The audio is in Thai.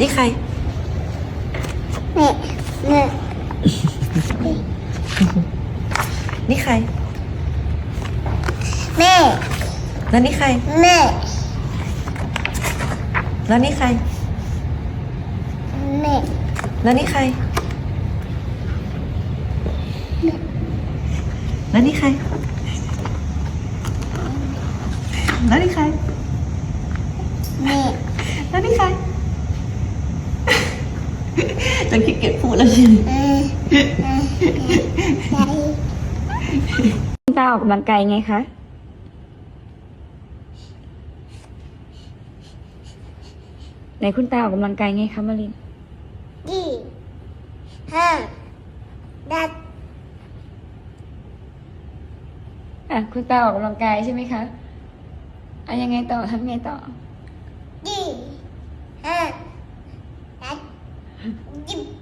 นี่ใครแม่แม่นี่ใคร แม่ แล้วนี่ใคร แม่ แล้วนี่ใคร แม่ แล้วนี่ใคร แล้วนี่ใคร แล้วนี่ใครแม่ แล้วนี่ใครจนขี้เกียจพูดแล้วใช่ไหมเออเออใจคุณตาออกกำลังกายไงคะไหนคุณตาออกกำลังกายไงคะมารินดีห้าดัดอะคุณตาออกกำลังกายใช่ไหมคะอะยังไงต่อทำไงต่อ 你。